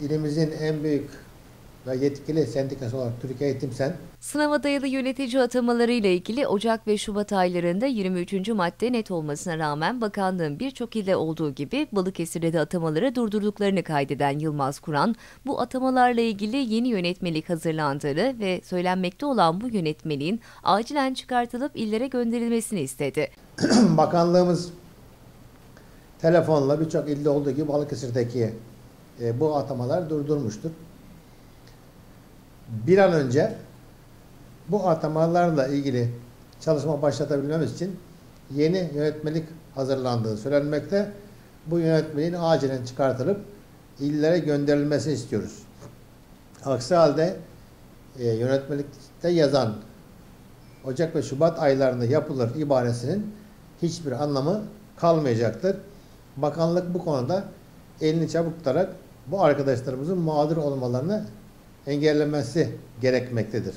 ilimizin en büyük ve yetkili sendikası olarak Türkiye Eğitim Sen, Sınava dayalı yönetici atamaları ile ilgili Ocak ve Şubat aylarında 23. madde net olmasına rağmen bakanlığın birçok ilde olduğu gibi Balıkesir'de de atamaları durdurduklarını kaydeden Yılmaz Kur'an, bu atamalarla ilgili yeni yönetmelik hazırlandığını ve söylenmekte olan bu yönetmeliğin acilen çıkartılıp illere gönderilmesini istedi. bakanlığımız telefonla birçok ilde olduğu gibi Balıkesir'deki e, bu atamalar durdurmuştur. Bir an önce bu atamalarla ilgili çalışma başlatabilmemiz için yeni yönetmelik hazırlandığı söylenmekte. Bu yönetmeliğin acilen çıkartılıp illere gönderilmesini istiyoruz. Aksi halde e, yönetmelikte yazan Ocak ve Şubat aylarında yapılır ibaresinin hiçbir anlamı kalmayacaktır. Bakanlık bu konuda elini çabuk tutarak bu arkadaşlarımızın mağdur olmalarını engellemesi gerekmektedir.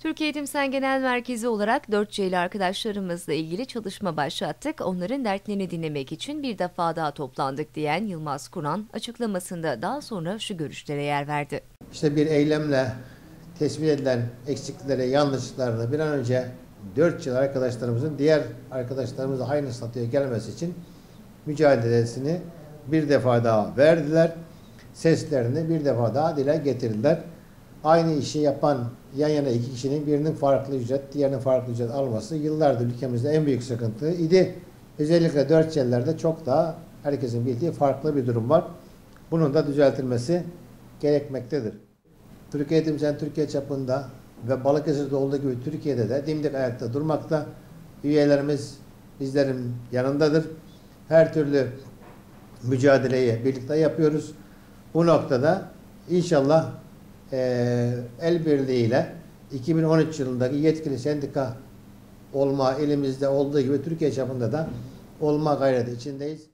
Türkiye Eğitim Sen Genel Merkezi olarak 4C'li arkadaşlarımızla ilgili çalışma başlattık. Onların dertlerini dinlemek için bir defa daha toplandık diyen Yılmaz Kur'an açıklamasında daha sonra şu görüşlere yer verdi. İşte bir eylemle tespit edilen eksikliklere, yanlışlıklarla bir an önce 4 yıl arkadaşlarımızın diğer arkadaşlarımızla aynı statüye gelmesi için mücadelesini bir defa daha verdiler. Seslerini bir defa daha dile getirdiler. Aynı işi yapan yan yana iki kişinin birinin farklı ücret, diğerinin farklı ücret alması yıllardır ülkemizde en büyük sıkıntı idi. Özellikle 4 yıllarda çok daha herkesin bildiği farklı bir durum var. Bunun da düzeltilmesi gerekmektedir. Türkiye Eğitim Türkiye çapında ve Balıkesir'de olduğu gibi Türkiye'de de dimdik ayakta durmakta. Üyelerimiz bizlerin yanındadır. Her türlü mücadeleyi birlikte yapıyoruz. Bu noktada inşallah eee el birliğiyle 2013 yılındaki yetkili sendika olma elimizde olduğu gibi Türkiye çapında da olma gayreti içindeyiz.